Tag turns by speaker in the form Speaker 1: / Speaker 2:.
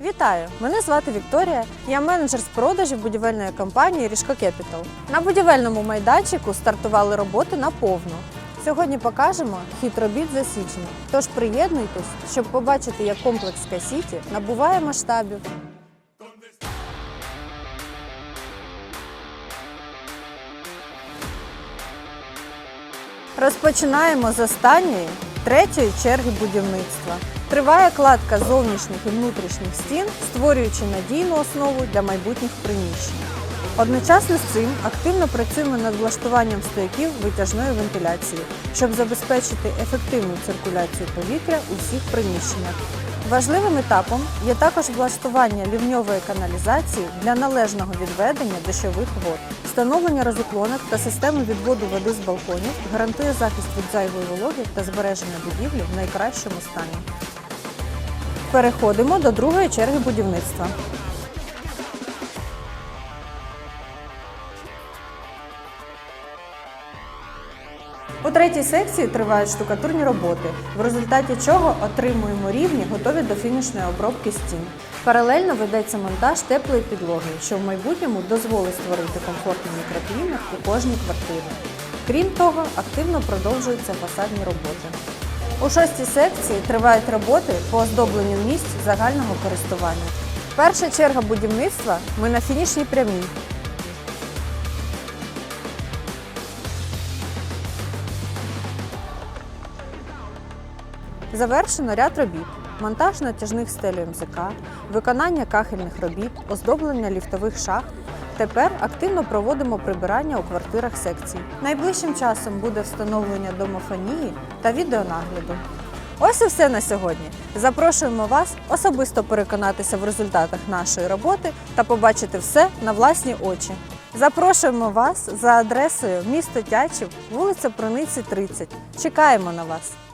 Speaker 1: Вітаю! Мене звати Вікторія. Я менеджер з продажів будівельної компанії Ріжко Кепітал. На будівельному майданчику стартували роботи на повну. Сьогодні покажемо хід робіт за січень. Тож приєднуйтесь, щоб побачити, як комплекс Сіті набуває масштабів. Розпочинаємо з останньої третьої черги будівництва. Триває кладка зовнішніх і внутрішніх стін, створюючи надійну основу для майбутніх приміщень. Одночасно з цим активно працюємо над влаштуванням стояків витяжної вентиляції, щоб забезпечити ефективну циркуляцію повітря у всіх приміщеннях. Важливим етапом є також влаштування лівньової каналізації для належного відведення дощових вод. Встановлення розуклонок та системи відводу води з балконів гарантує захист від зайвої вологи та збереження будівлі в найкращому стані. Переходимо до другої черги будівництва. У третій секції тривають штукатурні роботи, в результаті чого отримуємо рівні, готові до фінішної обробки стін. Паралельно ведеться монтаж теплої підлоги, що в майбутньому дозволить створити комфортний мікроклімат у кожній квартирі. Крім того, активно продовжуються фасадні роботи. У шостій секції тривають роботи по оздобленню місць загального користування. Перша черга будівництва ми на фінішній прямій. Завершено ряд робіт: монтаж натяжних стелів МЗК, виконання кахельних робіт, оздоблення ліфтових шахт. Тепер активно проводимо прибирання у квартирах секцій. Найближчим часом буде встановлення домофонії та відеонагляду. Ось і все на сьогодні. Запрошуємо вас особисто переконатися в результатах нашої роботи та побачити все на власні очі. Запрошуємо вас за адресою місто Тячів, вулиця Прониці, 30. Чекаємо на вас!